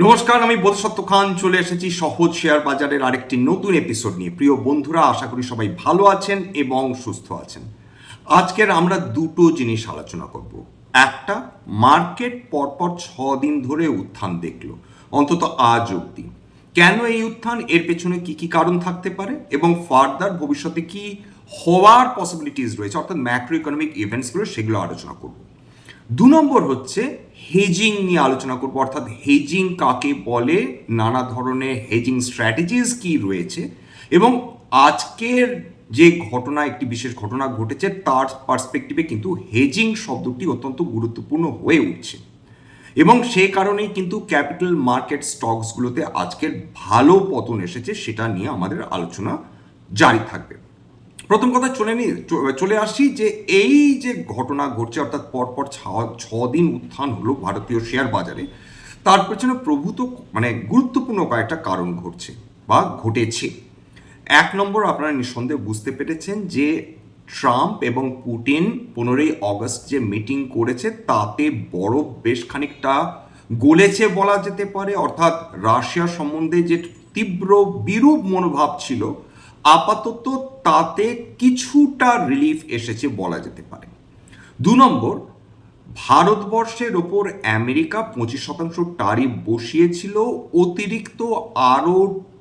নমস্কার, আমি বোধসত্ত্ব খান। চলে এসেছি সহজ শেয়ার বাজারের আরেকটি নতুন এপিসোড নিয়ে। প্রিয় বন্ধুরা, আশা করি সবাই ভালো আছেন এবং সুস্থ আছেন। আজকের আমরা দুটো জিনিস আলোচনা করব। একটা, মার্কেট পরপর ছ দিন ধরে উত্থান দেখল। অন্তত আজ অবধি। কেন এই উত্থান? এর পেছনে কি কি কারণ থাকতে পারে? এবং ফার্দার ভবিষ্যতে কি হওয়ার পসিবিলিটিস রয়েছে? অর্থাৎ ম্যাক্রো ইকোনমিক ইভেন্টসগুলো সেগুলো আলোচনা করব। দু নম্বর হচ্ছে হেজিং নিয়ে আলোচনা করব। অর্থাৎ হেজিং কাকে বলে, নানা ধরনের হেজিং স্ট্র্যাটেজিস কি রয়েছে এবং আজকের যে ঘটনা, একটি বিশেষ ঘটনা ঘটেছে, তার পার্সপেক্টিভে কিন্তু হেজিং শব্দটি অত্যন্ত গুরুত্বপূর্ণ হয়ে উঠছে। এবং সে কারণেই কিন্তু ক্যাপিটাল মার্কেট স্টকসগুলোতে আজকের ভালো পতন এসেছে, সেটা নিয়ে আমাদের আলোচনা জারি থাকবে। প্রথম কথা চলে নি চলে আসি যে এই যে ঘটনা ঘটছে, অর্থাৎ পরপর ছ দিন উত্থান হলো ভারতীয় শেয়ার বাজারে, তার পেছনে প্রভূত মানে গুরুত্বপূর্ণ কয়েকটা কারণ ঘটছে বা ঘটেছে। এক নম্বর আপনারা নিঃসন্দেহে বুঝতে পেরেছেন যে ট্রাম্প এবং পুটিন পনেরোই অগস্ট যে মিটিং করেছে, তাতে বড় বেশ খানিকটা গলেছে বলা যেতে পারে, অর্থাৎ রাশিয়া সম্বন্ধে যে তীব্র বিরূপ মনোভাব ছিল, আপাতত তাতে কিছুটা রিলিফ এসেছে বলা যেতে পারে। দু নম্বর, ভারতবর্ষের ওপর আমেরিকা পঁচিশ শতাংশ টারিফ বসিয়েছিল, অতিরিক্ত আরও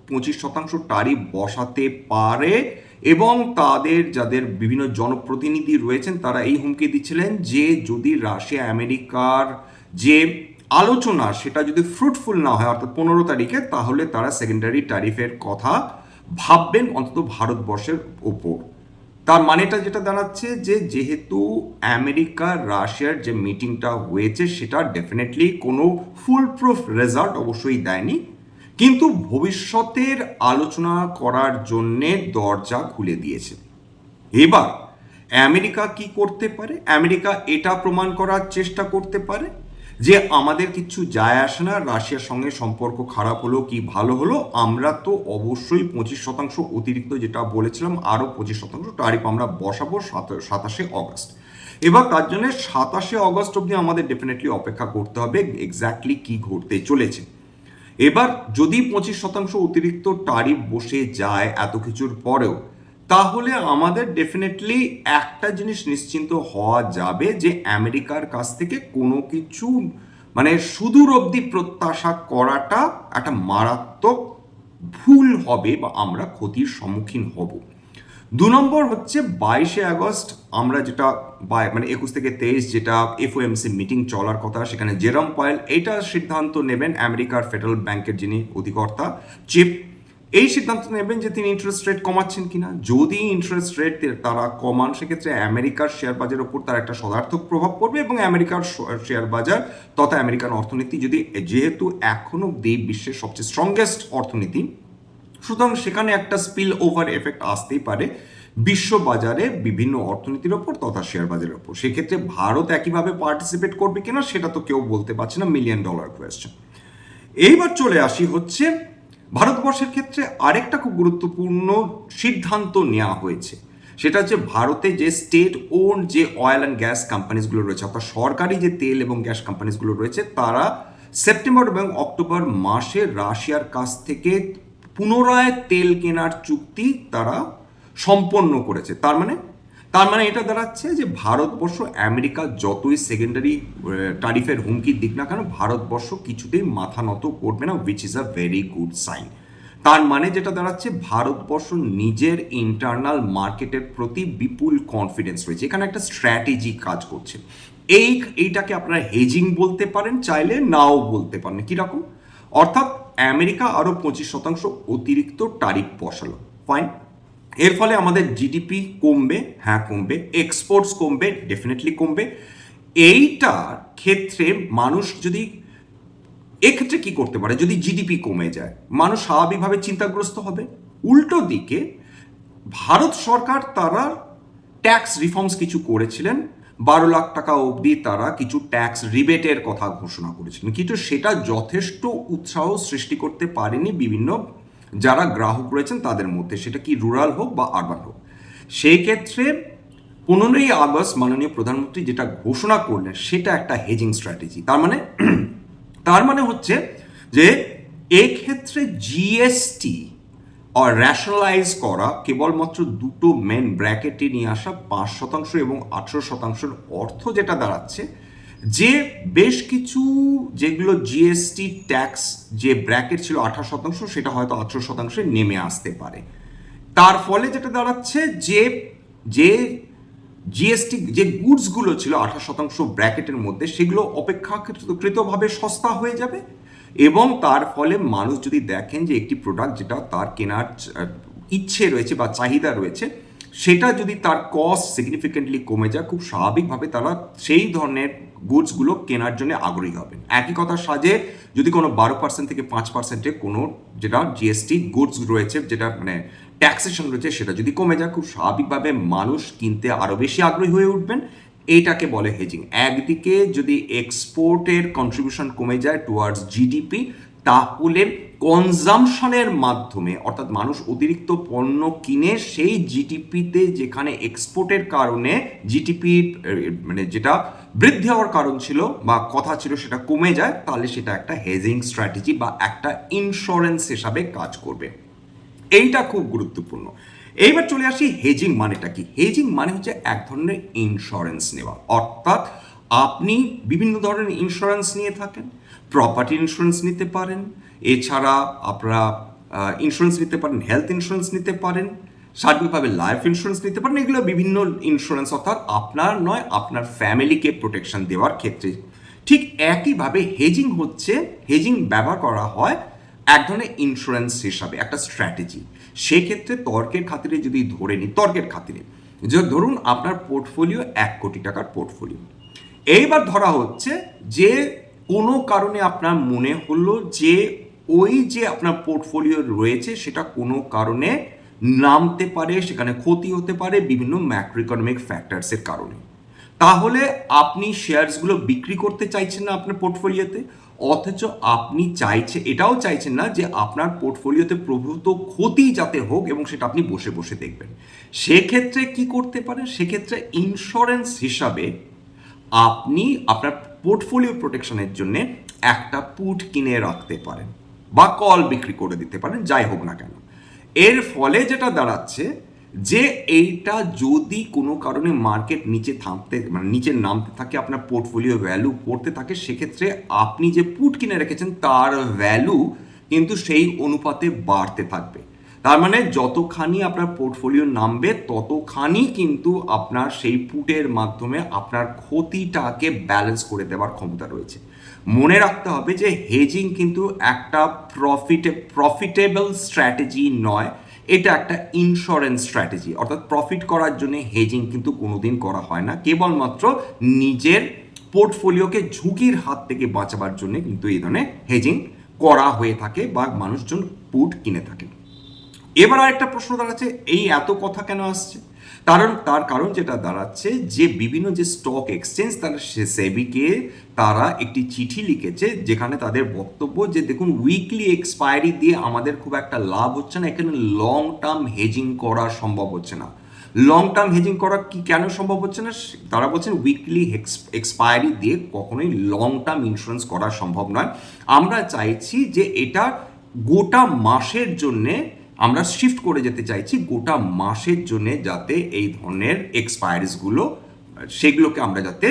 পঁচিশ শতাংশ টারিফ বসাতে পারে এবং তাদের যাদের বিভিন্ন জনপ্রতিনিধি রয়েছেন, তারা এই হুমকি দিচ্ছিলেন যে যদি রাশিয়া, আমেরিকার যে আলোচনা, সেটা যদি ফ্রুটফুল না হয়, অর্থাৎ পনেরো তারিখে, তাহলে তারা সেকেন্ডারি ট্যারিফের কথা ভাববেন অন্তত ভারতবর্ষের ওপর। তার মানেটা যেটা দাঁড়াচ্ছে যে, যেহেতু আমেরিকা, রাশিয়ার যে মিটিংটা হয়েছে, সেটা ডেফিনেটলি কোনো ফুল প্রুফ রেজাল্ট অবশ্যই দেয়নি। কিন্তু ভবিষ্যতের আলোচনা করার জন্যে দরজা খুলে দিয়েছে। এবার আমেরিকা কি করতে পারে? আমেরিকা এটা প্রমাণ করার চেষ্টা করতে পারে যে আমাদের কিছু যায় আসে না, রাশিয়ার সঙ্গে সম্পর্ক খারাপ হলো কি ভালো হলো, আমরা তো অবশ্যই পঁচিশ শতাংশ অতিরিক্ত যেটা বলেছিলাম, আরও পঁচিশ শতাংশ টারিফ আমরা বসাবো সাত- সাতাশে অগস্ট। এবার তার জন্য সাতাশে অগস্ট অবধি আমাদের ডেফিনেটলি অপেক্ষা করতে হবে এক্স্যাক্টলি কি ঘটতে চলেছে। এবার যদি পঁচিশ শতাংশ অতিরিক্ত টারিফ বসে যায় এত কিছুর পরেও তাহলে আমাদের ডেফিনেটলি একটা জিনিস নিশ্চিন্ত হওয়া যাবে যে আমেরিকার কাছ থেকে কোনো কিছু মানে সুদূর অবধি প্রত্যাশা করাটা একটা মারাত্মক ভুল হবে বা আমরা ক্ষতির সম্মুখীন হব। দু নম্বর হচ্ছে বাইশে আগস্ট আমরা যেটা মানে একুশ থেকে তেইশ যেটা এফওএমসি মিটিং চলার কথা, সেখানে জেরম পয়েল, এইটা সিদ্ধান্ত নেবেন আমেরিকার ফেডারেল ব্যাংকের যিনি অধিকর্তা চিপ এই সিদ্ধান্ত নেবেন যে তিনি ইন্টারেস্ট রেট কমাচ্ছেন কিনা। যদি ইন্টারেস্ট রেট তারা কমান, সেক্ষেত্রে আমেরিকার শেয়ার বাজারের উপর তার একটা সদার্থক প্রভাব পড়বে এবং আমেরিকার শেয়ার বাজার তথা আমেরিকান অর্থনীতি যদি যেহেতু এখনও অব্দি বিশ্বের সবচেয়ে স্ট্রংগেস্ট অর্থনীতি, সুতরাং সেখানে একটা স্পিল ওভার এফেক্ট আসতেই পারে বিশ্ব বাজারে বিভিন্ন অর্থনীতির ওপর তথা শেয়ার বাজারের ওপর সেক্ষেত্রে ভারত একইভাবে পার্টিসিপেট করবে কিনা, সেটা তো কেউ বলতে পারছে না মিলিয়ন ডলার কোয়েশ্চেন এইবার চলে আসি হচ্ছে ভারতবর্ষের ক্ষেত্রে আরেকটা খুব গুরুত্বপূর্ণ সিদ্ধান্ত নেওয়া হয়েছে। সেটা হচ্ছে ভারতে যে স্টেট ওন যে অয়েল অ্যান্ড গ্যাস কোম্পানিজগুলো রয়েছে, অর্থাৎ সরকারি যে তেল এবং গ্যাস কোম্পানিজগুলো রয়েছে, তারা সেপ্টেম্বর এবং অক্টোবর মাসে রাশিয়ার কাছ থেকে পুনরায় তেল কেনার চুক্তি তারা সম্পন্ন করেছে। তার মানে তার মানে এটা দাঁড়াচ্ছে যে ভারতবর্ষ, আমেরিকা যতই সেকেন্ডারি টারিফের হুমকি দিক না কেন, ভারতবর্ষ কিছুতেই মাথা নত করবে না which is a very good sign তার মানে যেটা দাঁড়াচ্ছে, ভারতবর্ষ নিজের ইন্টারনাল মার্কেটের প্রতি বিপুল কনফিডেন্স রয়েছে। এখানে একটা স্ট্র্যাটেজি কাজ করছে। এই, এইটাকে আপনারা হেজিং বলতে পারেন, চাইলে নাও বলতে পারেন। কীরকম অর্থাৎ আমেরিকা আরও পঁচিশ শতাংশ অতিরিক্ত টারিফ বসালো। ফাইন এর ফলে আমাদের জিডিপি কমবে হ্যাঁ কমবে এক্সপোর্টস কমবে ডেফিনেটলি কমবে। এইটার ক্ষেত্রে মানুষ যদি, এক্ষেত্রে কি করতে পারে? যদি জিডিপি কমে যায়, মানুষ স্বাভাবিকভাবে চিন্তাগ্রস্ত হবে। উল্টো দিকে, ভারত সরকার তারা ট্যাক্স রিফর্মস কিছু করেছিলেন। বারো লাখ টাকা অবধি তারা কিছু ট্যাক্স রিবেটের কথা ঘোষণা করেছিলেন। কিন্তু সেটা যথেষ্ট উৎসাহ সৃষ্টি করতে পারেনি বিভিন্ন যারা গ্রাহক রয়েছেন তাদের মধ্যে, সেটা কি রুরাল হোক বা আরবান হোক। সেই ক্ষেত্রে পনেরোই আগস্ট মাননীয় প্রধানমন্ত্রী যেটা ঘোষণা করলেন, সেটা একটা হেজিং স্ট্র্যাটেজি তার মানে তার মানে হচ্ছে যে এক্ষেত্রে জিএসটি আর র্যাশনালাইজ করা কেবলমাত্র দুটো মেন ব্র্যাকেটে নিয়ে আসা পাঁচ শতাংশ এবং আঠেরো শতাংশের অর্থ যেটা দাঁড়াচ্ছে যে বেশ কিছু যেগুলো জিএসটি ট্যাক্স যে ব্র্যাকেট ছিল আঠারো শতাংশ, সেটা হয়তো আঠেরো শতাংশে নেমে আসতে পারে। তার ফলে যেটা দাঁড়াচ্ছে যে যে জিএসটি যে গুডসগুলো ছিল আঠারো শতাংশ ব্র্যাকেটের মধ্যে, সেগুলো অপেক্ষাকৃতভাবে সস্তা হয়ে যাবে এবং তার ফলে মানুষ যদি দেখেন যে একটি প্রোডাক্ট যেটা তার কেনার ইচ্ছে রয়েছে বা চাহিদা রয়েছে সেটা যদি তার কস্ট সিগনিফিকেন্টলি কমে যায়, খুব স্বাভাবিকভাবে তারা সেই ধরনের গুডসগুলো কেনার জন্য আগ্রহী হবেন। একই কথা সাজে, যদি কোনো বারো পার্সেন্ট থেকে পাঁচ পার্সেন্টে কোনো যেটা জিএসটি গুডস রয়েছে, যেটা মানে ট্যাক্সেশন রয়েছে, সেটা যদি কমে যায়, খুব স্বাভাবিকভাবে মানুষ কিনতে আরও বেশি আগ্রহী হয়ে উঠবেন। এইটাকে বলে হেজিং একদিকে যদি এক্সপোর্টের কন্ট্রিবিউশন কমে যায় টুয়ার্ডস জিডিপি তাহলে কনজামশনের মাধ্যমে, অর্থাৎ মানুষ অতিরিক্ত পণ্য কিনে সেই জিডিপিতে যেখানে এক্সপোর্টের কারণে জিডিপি মানে যেটা বৃদ্ধি হওয়ার কারণ ছিল বা কথা ছিল সেটা কমে যায়, তাহলে সেটা একটা হেজিং স্ট্র্যাটেজি বা একটা ইন্স্যুরেন্স হিসাবে কাজ করবে। এইটা খুব গুরুত্বপূর্ণ। এইবার চলে আসি হেজিং মানেটা কি? হেজিং মানে হচ্ছে এক ধরনের ইন্স্যুরেন্স নেওয়া। অর্থাৎ আপনি বিভিন্ন ধরনের ইন্স্যুরেন্স নিয়ে থাকেন প্রপার্টি ইন্স্যুরেন্স নিতে পারেন এছাড়া আপনারা ইন্স্যুরেন্স নিতে পারেন হেলথ ইন্স্যুরেন্স নিতে পারেন, সার্বিকভাবে লাইফ ইন্স্যুরেন্স নিতে পারেন, এগুলো বিভিন্ন ইন্স্যুরেন্স অর্থাৎ আপনার নয়, আপনার ফ্যামিলিকে প্রোটেকশন দেওয়ার ক্ষেত্রে। ঠিক একইভাবে হেজিং হচ্ছে হেজিং ব্যবহার করা হয় এক ধরনের ইন্স্যুরেন্স হিসাবে, একটা স্ট্র্যাটেজি সেক্ষেত্রে তর্কের খাতিরে যদি ধরে নিই, তর্কের খাতিরে, যে ধরুন আপনার পোর্টফোলিও এক কোটি টাকার পোর্টফোলিও এইবার ধরা হচ্ছে যে কোনো কারণে আপনার মনে হলো যে ওই যে আপনার পোর্টফোলিও রয়েছে সেটা কোনো কারণে নামতে পারে, সেখানে ক্ষতি হতে পারে বিভিন্ন ম্যাক্রো ইকোনমিক ফ্যাক্টরসের কারণে। তাহলে আপনি শেয়ারসগুলো বিক্রি করতে চাইছেন না আপনার পোর্টফোলিওতে অথচ আপনি চাইছে, এটাও চাইছেন না যে আপনার পোর্টফোলিওতে প্রভূত ক্ষতি যাতে হোক এবং সেটা আপনি বসে বসে দেখবেন। সেক্ষেত্রে কি করতে পারেন? সেক্ষেত্রে ইন্স্যুরেন্স হিসাবে আপনি আপনার পোর্টফোলিও প্রোটেকশনের জন্য একটা পুট কিনে রাখতে পারেন। বা কল বিক্রি করে দিতে পারেন, যাই হোক না কেন। এর ফলে যেটা দাঁড়াচ্ছে, যে এইটা যদি কোনো কারণে মার্কেট নিচে থামতে মানে নিচে নামতে থাকে, আপনার পোর্টফোলিও ভ্যালু পড়তে থাকে, সেক্ষেত্রে আপনি যে পুট কিনে রেখেছেন, তার ভ্যালু কিন্তু সেই অনুপাতে বাড়তে থাকবে। তার মানে যতখানি আপনার পোর্টফোলিও নামবে, ততখানি কিন্তু আপনার সেই পুটের মাধ্যমে আপনার ক্ষতিটাকে ব্যালেন্স করে দেওয়ার ক্ষমতা রয়েছে। মনে রাখতে হবে যে হেজিং কিন্তু একটা প্রফিটে প্রফিটেবল স্ট্র্যাটেজি নয়। এটা একটা ইন্স্যুরেন্স স্ট্র্যাটেজি অর্থাৎ প্রফিট করার জন্য হেজিং কিন্তু কোনোদিন করা হয় না। কেবলমাত্র নিজের পোর্টফোলিওকে ঝুঁকির হাত থেকে বাঁচাবার জন্য কিন্তু এই ধরনের হেজিং করা হয়ে থাকে বা মানুষজন পুট কিনে থাকে। এবার আরেকটা প্রশ্ন দাঁড়াচ্ছে, এই এত কথা কেন আসছে? কারণ, তার কারণ যেটা দাঁড়াচ্ছে যে বিভিন্ন যে স্টক এক্সচেঞ্জ তারা সেবিকে তারা একটি চিঠি লিখেছে যেখানে তাদের বক্তব্য যে দেখুন উইকলি এক্সপায়ারি দিয়ে আমাদের খুব একটা লাভ হচ্ছে না। এখানে লং টার্ম হেজিং করা সম্ভব হচ্ছে না। লং টার্ম হেজিং করা কি কেন সম্ভব হচ্ছে না? তারা বলছেন উইকলি এক্সপায়ারি দিয়ে কখনোই লং টার্ম ইন্স্যুরেন্স করা সম্ভব নয়। আমরা চাইছি যে এটা গোটা মাসের জন্যে আমরা শিফট করে যেতে চাইছি গোটা মাসের জন্য যাতে এই ধরনের এক্সপায়ারিসগুলো সেগুলোকে আমরা যাতে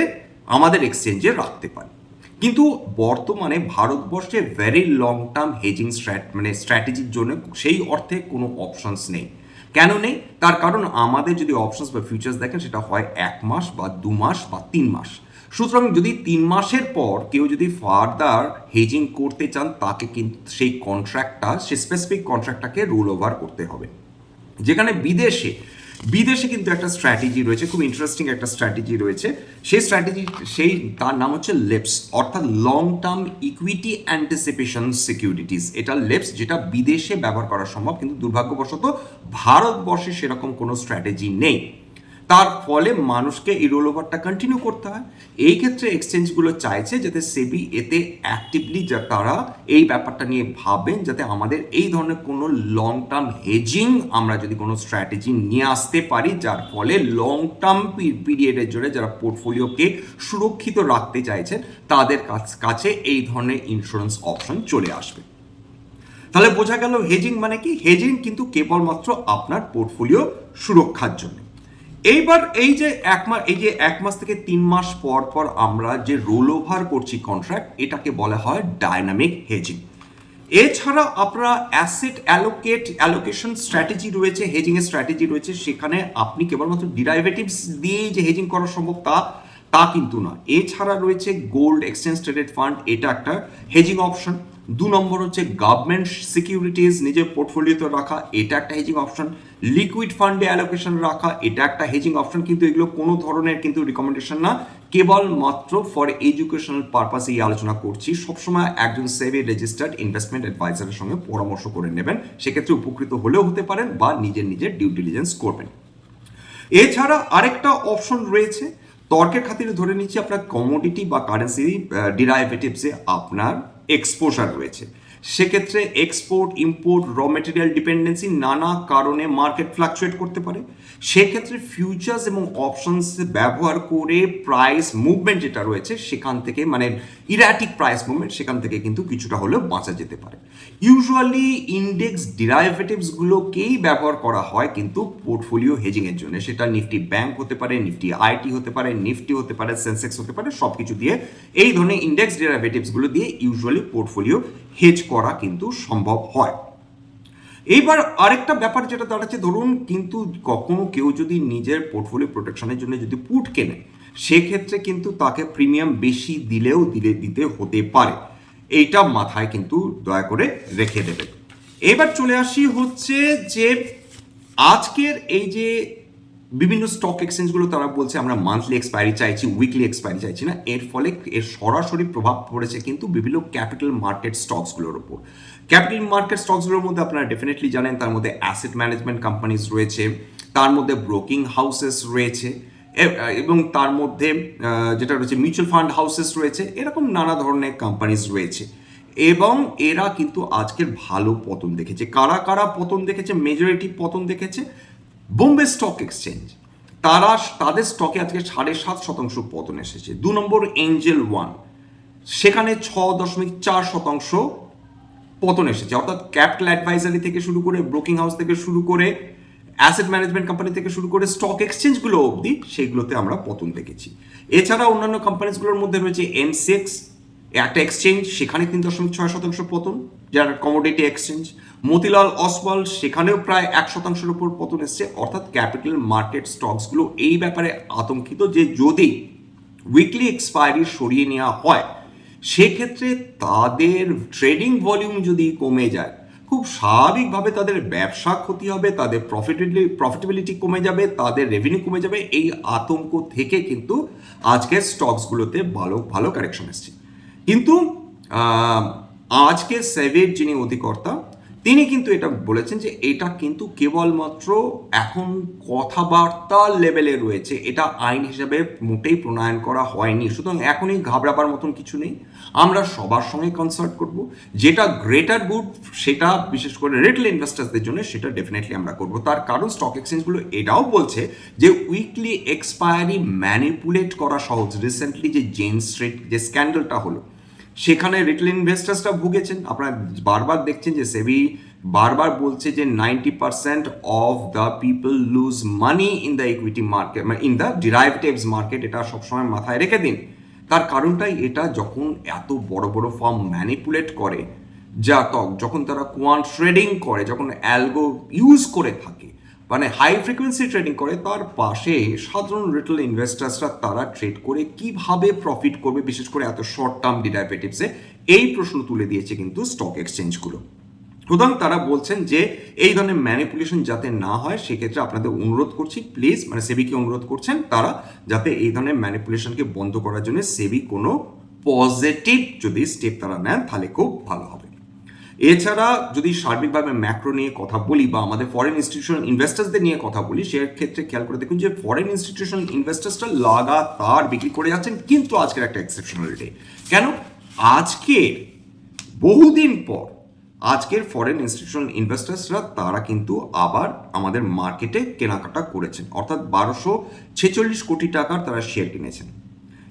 আমাদের এক্সচেঞ্জে রাখতে পারি। কিন্তু বর্তমানে ভারতবর্ষে ভেরি লং টার্ম হেজিং স্ট্র্যাট মানে স্ট্র্যাটেজির জন্য সেই অর্থে কোনো অপশনস নেই। কেন নেই? তার কারণ আমাদের যদি অপশনস বা ফিউচার্স দেখেন, সেটা হয় এক মাস বা দু মাস বা তিন মাস। সুতরাং যদি তিন মাসের পর কেউ যদি ফার্দার হেজিং করতে চান, তাকে কিন্তু সেই কন্ট্রাক্টটা সে স্পেসিফিক কন্ট্রাক্টটাকে রোল ওভার করতে হবে। যেখানে বিদেশে বিদেশে কিন্তু একটা স্ট্র্যাটেজি রয়েছে, খুব ইন্টারেস্টিং একটা স্ট্র্যাটেজি রয়েছে। সেই স্ট্র্যাটেজি সেই, তার নাম হচ্ছে লেপস অর্থাৎ long term equity anticipation securities এটা লেপস যেটা বিদেশে ব্যবহার করা সম্ভব, কিন্তু দুর্ভাগ্যবশত ভারতবর্ষে সেরকম কোনো স্ট্র্যাটেজি নেই। তার ফলে মানুষকে এই রোল ওভারটা কন্টিনিউ করতে হয়। এই ক্ষেত্রে এক্সচেঞ্জগুলো চাইছে যাতে সেবি এতে অ্যাক্টিভলি যা তারা এই ব্যাপারটা নিয়ে ভাবেন যাতে আমাদের এই ধরনের কোনো লং টার্ম হেজিং আমরা যদি কোনো স্ট্র্যাটেজি নিয়ে আসতে পারি, যার ফলে লং টার্ম পিরিয়ডের জন্য যারা পোর্টফোলিওকে সুরক্ষিত রাখতে চাইছেন, তাদের কাছ- এই ধরনের ইন্স্যুরেন্স অপশন চলে আসবে। তাহলে বোঝা গেল হেজিং মানে কি? হেজিং কিন্তু কেবলমাত্র আপনার পোর্টফোলিও সুরক্ষার জন্য। এইবার এই যে এক মাস এই যে এক মাস থেকে তিন মাস পর পর আমরা যে রোল ওভার করছি কন্ট্রাক্ট এটাকে বলা হয় ডায়নামিক হেজিং এছাড়া আপনারা অ্যাসেট অ্যালোকেট অ্যালোকেশন স্ট্র্যাটেজি রয়েছে হেজিং এর স্ট্র্যাটেজি রয়েছে, সেখানে আপনি কেবলমাত্র ডিরাইভেটিভস দিয়েই যে হেজিং করা সম্ভব তা তা কিন্তু না। এছাড়া রয়েছে গোল্ড এক্সচেঞ্জ ট্রেডেড ফান্ড এটা একটা হেজিং অপশন দু নম্বর হচ্ছে গভর্নমেন্ট সিকিউরিটিজ নিজের পোর্টফোলিওতে রাখা, এটা একটা হেজিং অপশন লিকুইড ফান্ডে অ্যালোকেশন রাখা, এটা একটা হেজিং অপশন কিন্তু এগুলো কোনো ধরনের কিন্তু রিকমেন্ডেশন না। কেবলমাত্র ফর এডুকেশনাল পারপাস এই আলোচনা করছি। সবসময় একজন সেভি রেজিস্টার্ড ইনভেস্টমেন্ট অ্যাডভাইজারের সঙ্গে পরামর্শ করে নেবেন। সেক্ষেত্রে উপকৃত হলেও হতে পারেন বা নিজের নিজের ডিউ ডিলিজেন্স করবেন। এছাড়া আরেকটা অপশন রয়েছে। তর্কের খাতিরে ধরে নিচ্ছি, আপনার কমোডিটি বা কারেন্সি ডিরাইভেটিভসে আপনার এক্সপোজার রয়েছে। সেক্ষেত্রে export import raw material dependency নানা কারণে মার্কেট ফ্লাকচুয়েট করতে পারে। সেক্ষেত্রে ফিউচার্স এবং অপশনস ব্যবহার করে প্রাইস মুভমেন্ট যেটা রয়েছে সেখান থেকে মানে ইরাটিক প্রাইস মুভমেন্ট সেখান থেকে কিন্তু কিছুটা হলেও বাঁচা যেতে পারে। ইউজুয়ালি ইন্ডেক্স ডিরাইভেটিভসগুলোকেই ব্যবহার করা হয় কিন্তু পোর্টফোলিও হেজিংয়ের জন্য। সেটা নিফটি ব্যাংক হতে পারে নিফটি আইটি হতে পারে নিফটি হতে পারে সেন্সেক্স হতে পারে সব কিছু দিয়ে এই ধরনের ইন্ডেক্স ডিরাইভেটিভসগুলো দিয়ে ইউজুয়ালি পোর্টফোলিও হেজ করা কিন্তু সম্ভব হয়। এইবার আরেকটা ব্যাপার যেটা দাঁড়াচ্ছে, ধরুন কিন্তু কখনো কেউ যদি নিজের পোর্টফোলিও প্রোটেকশনের জন্য যদি পুট কেনে সেক্ষেত্রে কিন্তু তাকে প্রিমিয়াম বেশি দিলেও দিলে, দিতে হতে পারে। এইটা মাথায় কিন্তু দয়া করে রেখে দেবে এবার চলে আসি হচ্ছে যে আজকের এই যে বিভিন্ন স্টক এক্সচেঞ্জগুলো তারা বলছে, আমরা মান্থলি এক্সপায়ারি চাইছি উইকলি এক্সপায়ারি চাইছি না, এর ফলে এর সরাসরি প্রভাব পড়েছে কিন্তু বিভিন্ন ক্যাপিটাল মার্কেট স্টকসগুলোর উপর। ক্যাপিটাল মার্কেট স্টকসগুলোর মধ্যে আপনারা ডেফিনেটলি জানেন, তার মধ্যে অ্যাসেট ম্যানেজমেন্ট কোম্পানিজ রয়েছে, তার মধ্যে ব্রোকিং হাউসেস রয়েছে এবং তার মধ্যে যেটা রয়েছে মিউচুয়াল ফান্ড হাউসেস রয়েছে, এরকম নানা ধরনের কোম্পানিজ রয়েছে। এবং এরা কিন্তু আজকের ভালো পতন দেখেছে। কারা কারা পতন দেখেছে? মেজরিটি পতন দেখেছে বোম্বে স্টক এক্সচেঞ্জ তারা, তাদের স্টকে আজকে সাড়ে সাত শতাংশ পতন এসেছে। দু নম্বর এঞ্জেল ওয়ান সেখানে ছ দশমিক চার শতাংশ পতন এসেছে। অর্থাৎ ক্যাপিটাল অ্যাডভাইজারি থেকে শুরু করে ব্রোকিং হাউস থেকে শুরু করে অ্যাসেট ম্যানেজমেন্ট কোম্পানি থেকে শুরু করে স্টক এক্সচেঞ্জগুলো অবধি সেগুলোতে আমরা পতন দেখেছি। এছাড়া অন্যান্য কোম্পানিজগুলোর মধ্যে রয়েছে এমসিএক্স একটা এক্সচেঞ্জ সেখানে তিন দশমিক ছয় শতাংশ পতন, যার কমোডিটি এক্সচেঞ্জ মতিলাল অসওয়াল সেখানেও প্রায় এক শতাংশের উপর পতন এসছে। অর্থাৎ ক্যাপিটাল মার্কেট স্টকসগুলো এই ব্যাপারে আতঙ্কিত যে যদি উইকলি এক্সপায়ারি সরিয়ে নেওয়া হয়, সেক্ষেত্রে তাদের ট্রেডিং ভলিউম যদি কমে যায় খুব স্বাভাবিকভাবে তাদের ব্যবসা ক্ষতি হবে, তাদের প্রফিটেবিলি প্রফিটেবিলিটি কমে যাবে, তাদের রেভিনিউ কমে যাবে, এই আতঙ্ক থেকে কিন্তু আজকের স্টকসগুলোতে ভালো ভালো কারেকশন এসছে। কিন্তু আজকে সেভের যিনি অধিকর্তা তিনি কিন্তু এটা বলেছেন যে এটা কিন্তু কেবলমাত্র এখন কথাবার্তা লেভেলে রয়েছে। এটা আইন হিসেবে মোটেই প্রণয়ন করা হয়নি। সুতরাং এখনই ঘাবড়াবার মতন কিছু নেই। আমরা সবার সঙ্গে কনসার্ট করব। যেটা গ্রেটার গুড সেটা বিশেষ করে রিটেল ইনভেস্টার্সদের জন্য সেটা ডেফিনেটলি আমরা করব। তার কারণ স্টক এক্সচেঞ্জগুলো এটাও বলছে যে উইকলি এক্সপায়ারি ম্যানিপুলেট করা সহজ। রিসেন্টলি যে জেন স্ট্রিট যে স্ক্যান্ডালটা হলো সেখানে রিটেল ইনভেস্টার্সরা ভুগেছেন। আপনারা বারবার দেখছেন যে সেবি বারবার বলছে যে ninety percent of the people lose money in the equity market মানে ইন দ্য ডিরাইভেটিভস মার্কেট এটা সবসময় মাথায় রেখে দিন। তার কারণটাই এটা যখন এত বড় বড় ফার্ম ম্যানিপুলেট করে, যা যখন তারা কোয়ান্ট ট্রেডিং করে, যখন অ্যালগো ইউজ করে থাকে মানে হাই ফ্রিকোয়েন্সি ট্রেডিং করে, তার পাশে সাধারণ রিটেল ইনভেস্টার্সরা তারা ট্রেড করে কীভাবে প্রফিট করবে, বিশেষ করে এত শর্ট টার্ম ডিরাইভেটিভসে এই প্রশ্ন তুলে দিয়েছে কিন্তু স্টক এক্সচেঞ্জগুলো সুতরাং তারা বলছেন যে, এই ধরনের ম্যানিপুলেশন যাতে না হয়, সেক্ষেত্রে আপনাদের অনুরোধ করছি প্লিজ মানে সেবিকে অনুরোধ করছেন তারা যাতে এই ধরনের ম্যানিপুলেশনকে বন্ধ করার জন্য সেবি কোনো পজিটিভ যদি স্টেপ তারা নেন, তাহলে খুব ভালো হবে। এছাড়া যদি সার্বিকভাবে ম্যাক্রো নিয়ে কথা বলি বা আমাদের ফরেন ইনস্টিটিউশনাল ইনভেস্টার্সদের নিয়ে কথা বলি, সে ক্ষেত্রে খেয়াল করে দেখুন যে ফরেন ইনস্টিটিউশনাল ইনভেস্টার্সরা লাগাতার বিক্রি করে যাচ্ছেন কিন্তু আজকের একটা এক্সেপশনাল ডে কেন? আজকে, বহুদিন পর আজকের ফরেন ইনস্টিটিউশনাল ইনভেস্টার্সরা তারা কিন্তু আবার আমাদের মার্কেটে কেনাকাটা করেছেন। অর্থাৎ বারোশো ছেচল্লিশ কোটি টাকার তারা শেয়ার কিনেছেন।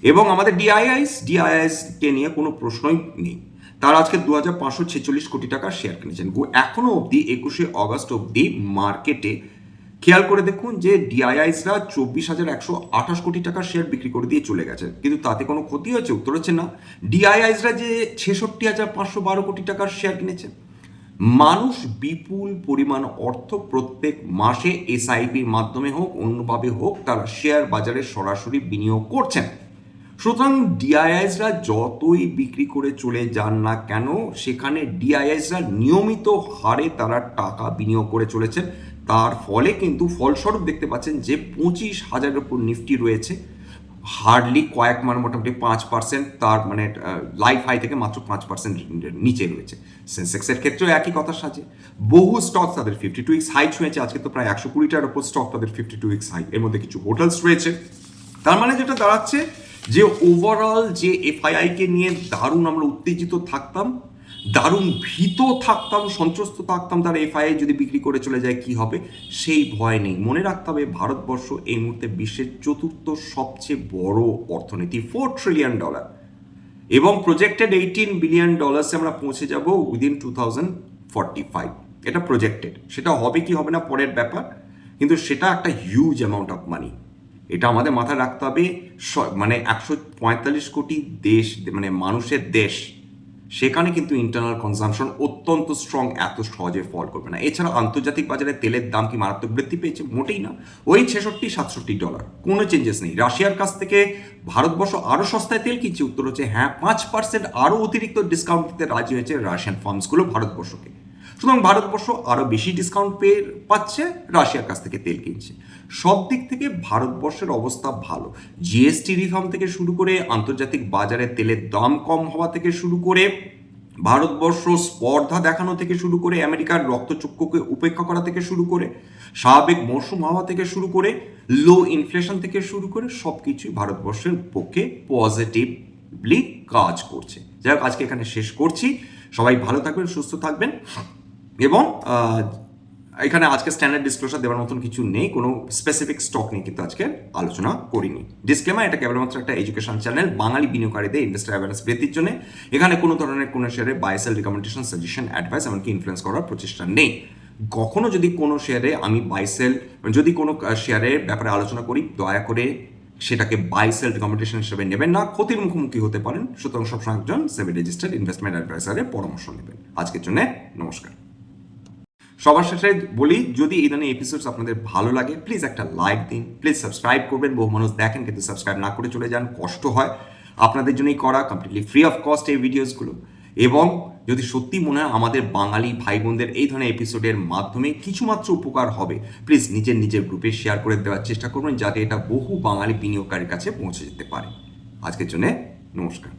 এবং আমাদের ডিআইআইস ডিআইআইসকে নিয়ে কোনো প্রশ্নই নেই। তারা আজকে দু হাজার পাঁচশো ছেচল্লিশ কোটি টাকার শেয়ার কিনেছেন। গো- এখনও অবধি একুশে অগস্ট অবধি মার্কেটে খেয়াল করে দেখুন যে ডিআইআইসরা চব্বিশ হাজার একশো আঠাশ কোটি টাকার শেয়ার বিক্রি করে দিয়ে চলে গেছে। কিন্তু তাতে কোনো ক্ষতি হয়েছে উত্তর হচ্ছে না। ডিআইআইসরা যে ছেষট্টি হাজার পাঁচশো বারো কোটি টাকার শেয়ার কিনেছে, মানুষ বিপুল পরিমাণ অর্থ প্রত্যেক মাসে এসআইপির মাধ্যমে হোক, অন্যভাবে হোক, তারা শেয়ার বাজারে সরাসরি বিনিয়োগ করছেন। সুতরাং ডিআইআইসরা যতই বিক্রি করে চলে যান না কেন, সেখানে ডিআইআইসরা নিয়মিত হারে তারা টাকা বিনিয়োগ করে চলেছেন। তার ফলে কিন্তু ফলস্বরূপ দেখতে পাচ্ছেন যে পঁচিশ হাজারের উপর নিফটি রয়েছে। হার্ডলি কয়েক মানে মোটামুটি পাঁচ পার্সেন্ট, তার মানে লাইফ হাই থেকে মাত্র পাঁচ পার্সেন্ট নিচে রয়েছে। সেন্সেক্সের ক্ষেত্রেও একই কথা সাজে। বহু স্টক তাদের ফিফটি টু উইক্স হাই ছুঁয়েছে, আজকে তো প্রায় একশো কুড়িটার উপর স্টক তাদের ফিফটি টু উইক্স হাই এর মধ্যে কিছু হোটেলস রয়েছে। তার মানে যেটা দাঁড়াচ্ছে যে ওভারঅল যে এফআইআই কে নিয়ে দারুণ আমরা উত্তেজিত থাকতাম, দারুণ ভীত থাকতাম, সন্ত্রস্ত থাকতাম, তার এফআইআই যদি বিক্রি করে চলে যায় কি হবে? সেই ভয় নেই। মনে রাখতে হবে ভারতবর্ষ এই মুহূর্তে বিশ্বের চতুর্থ সবচেয়ে বড় অর্থনীতি ফোর ট্রিলিয়ন ডলার এবং প্রজেক্টেড এইটিন বিলিয়ন ডলার্সে আমরা পৌঁছে যাব within two thousand forty five এটা প্রজেক্টেড সেটা হবে কি হবে না, পরের ব্যাপার। কিন্তু সেটা একটা হিউজ অ্যামাউন্ট অফ মানি এটা আমাদের মাথায় রাখতে হবে মানে একশো পঁয়তাল্লিশ কোটি দেশ মানে মানুষের দেশ, সেখানে কিন্তু ইন্টারনাল কনজাম্পশন অত্যন্ত স্ট্রং এত সহজে ফল করবে না। এছাড়া আন্তর্জাতিক বাজারে তেলের দাম কি মারাত্মক বৃদ্ধি পেয়েছে? মোটেই না। ওই ছেষট্টি, সাতষট্টি ডলার কোনো চেঞ্জেস নেই। রাশিয়ার কাছ থেকে ভারতবর্ষ আরও সস্তায় তেল কিনছে। উত্তর হচ্ছে হ্যাঁ পাঁচ পার্সেন্ট আরও অতিরিক্ত ডিসকাউন্ট দিতে রাজি হয়েছে রাশিয়ান ফার্মসগুলো ভারতবর্ষকে। সুতরাং ভারতবর্ষ আরও বেশি ডিসকাউন্ট পেয়ে, পাচ্ছে, রাশিয়ার কাছ থেকে তেল কিনছে। সব দিক থেকে ভারতবর্ষের অবস্থা ভালো। জিএসটি রিফর্ম থেকে শুরু করে আন্তর্জাতিক বাজারে তেলের দাম কম হওয়া থেকে শুরু করে ভারতবর্ষ স্পর্ধা দেখানো থেকে শুরু করে আমেরিকার রক্তচক্ষুকে উপেক্ষা করা থেকে শুরু করে, স্বাভাবিক মৌসুম হওয়া থেকে শুরু করে লো ইনফ্লেশন থেকে শুরু করে সব কিছুই ভারতবর্ষের পক্ষে পজিটিভলি কাজ করছে। যাই হোক, আজকে এখানে শেষ করছি। সবাই ভালো থাকবেন, সুস্থ থাকবেন। এবং এখানে আজকে স্ট্যান্ডার্ড ডিসক্লোজার দেওয়ার মতন কিছু নেই, কোনো স্পেসিফিক স্টক নিয়ে কিন্তু আজকে আলোচনা করিনি। ডিসক্লেমার এটা কেবলমাত্র একটা এডুকেশন চ্যানেল বাঙালি বিনিয়োগকারীদের ইনভেস্টার অ্যাওয়ারনেস বৃদ্ধির জন্য। এখানে কোনো ধরনের কোনো শেয়ারে buy sell recommendation suggestion advice এমনকি ইনফ্লুয়েন্স করার প্রচেষ্টা নেই। কখনো যদি কোনো শেয়ারে আমি বাইসেল যদি কোনো শেয়ারের ব্যাপারে আলোচনা করি, দয়া করে সেটাকে বাই সেল রিকমেন্ডেশন হিসেবে নেবেন না, ক্ষতির মুখোমুখি হতে পারেন। সুতরাং সবসময় একজন সেভি রেজিস্টার্ড ইনভেস্টমেন্ট অ্যাডভাইসারের পরামর্শ নেবেন। আজকের জন্য নমস্কার। সবার শেষে বলি, যদি এই ধরনের এপিসোডস আপনাদের ভালো লাগে প্লিজ একটা লাইক দিন প্লিজ সাবস্ক্রাইব করবেন। বহু মানুষ দেখেন, কিন্তু সাবস্ক্রাইব না করে চলে যান, কষ্ট হয়। আপনাদের জন্যই করা কমপ্লিটলি ফ্রি অফ কস্ট এই ভিডিওসগুলো এবং যদি সত্যি মনে হয় আমাদের বাঙালি ভাই বোনদের এই ধরনের এপিসোডের মাধ্যমে কিছুমাত্র উপকার হবে প্লিজ নিজের নিজের গ্রুপে শেয়ার করে দেওয়ার চেষ্টা করবেন, যাতে এটা বহু বাঙালি বিনিয়োগকারীর কাছে পৌঁছে যেতে পারে। আজকের জন্য নমস্কার।